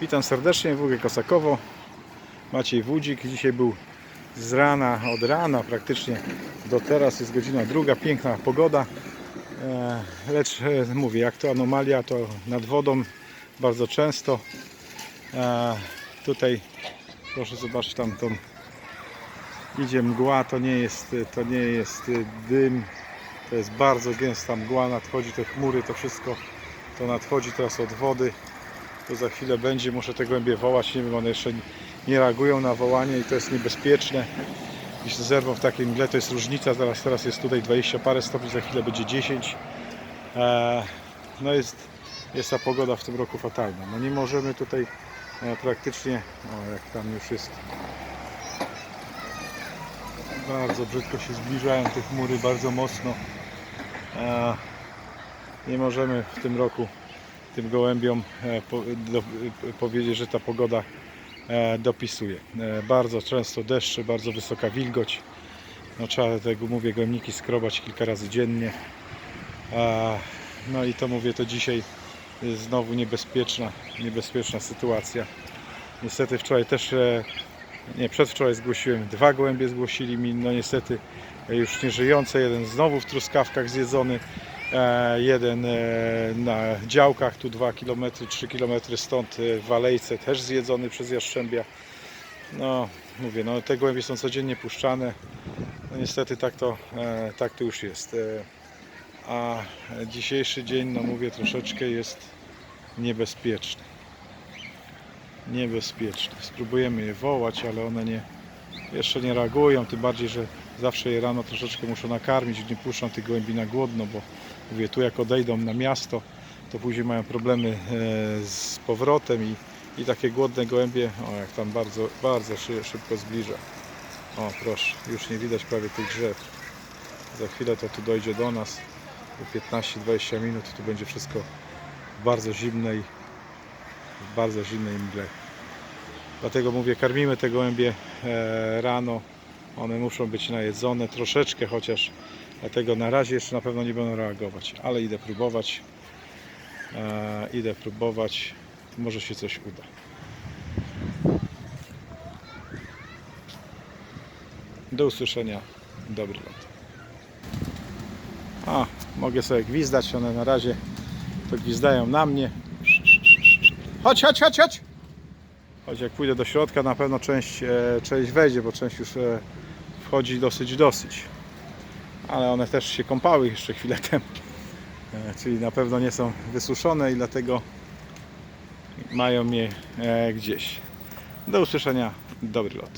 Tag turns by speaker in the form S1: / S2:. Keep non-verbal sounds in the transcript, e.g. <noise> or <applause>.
S1: Witam serdecznie, WG Kosakowo. Maciej Wódzik. Dzisiaj był z rana, od rana praktycznie do teraz jest godzina druga, piękna pogoda. E, Lecz e, mówię, jak to anomalia, to nad wodą bardzo często. E, Tutaj proszę zobaczyć tam tą idzie mgła, to nie jest, to nie jest dym, to jest bardzo gęsta mgła, nadchodzi te chmury, to wszystko to nadchodzi teraz od wody to za chwilę będzie, muszę te głębie wołać, nie wiem, one jeszcze nie reagują na wołanie i to jest niebezpieczne. Jeśli zerwą w takiej mgle, to jest różnica, teraz, teraz jest tutaj 20 parę stopni, za chwilę będzie 10. Eee, no jest, jest ta pogoda w tym roku fatalna. No nie możemy tutaj e, praktycznie, o jak tam już jest, bardzo brzydko się zbliżają te chmury, bardzo mocno. Eee, nie możemy w tym roku tym gołębiom e, e, powiedzieć, że ta pogoda e, dopisuje. Bardzo często deszcze, bardzo wysoka wilgoć. No, trzeba tego mówię gołębniki skrobać kilka razy dziennie. No i to mówię to dzisiaj znowu niebezpieczna, niebezpieczna sytuacja. Niestety wczoraj też, nie przedwczoraj zgłosiłem, dwa gołębie zgłosili mi, no niestety już nieżyjące, jeden znowu w truskawkach zjedzony, jeden e, na działkach, tu 2 km, 3 km stąd e, w Alejce też zjedzony przez jaszczębia. No mówię, no te gołębie są codziennie puszczane, no niestety tak to, e, tak to już jest. E, a dzisiejszy dzień, no mówię, troszeczkę jest niebezpieczny. Niebezpieczny. Spróbujemy je wołać, ale one nie, jeszcze nie reagują, tym bardziej, że zawsze je rano troszeczkę muszę nakarmić, nie puszczam tych gołębi na głodno, bo mówię, tu jak odejdą na miasto, to później mają problemy e, z powrotem i, i takie głodne gołębie, o jak tam bardzo, bardzo szy- szybko zbliża. O proszę, już nie widać prawie tych drzew. Za chwilę to tu dojdzie do nas. 15-20 minut tu będzie wszystko w bardzo zimnej, w bardzo zimnej mgle. Dlatego mówię, karmimy te gołębie e, rano. One muszą być najedzone troszeczkę chociaż. Dlatego na razie jeszcze na pewno nie będą reagować, ale idę próbować. E, idę próbować. Może się coś uda. Do usłyszenia. Dobry lot. A, mogę sobie gwizdać, one na razie to gwizdają na mnie. Chodź, chodź, chodź, chodź! Choć jak pójdę do środka, na pewno część, e, część wejdzie, bo część już e, wchodzi dosyć, dosyć. Ale one też się kąpały jeszcze chwilę <laughs> temu. E, czyli na pewno nie są wysuszone i dlatego mają je gdzieś. Do usłyszenia. Dobry lot.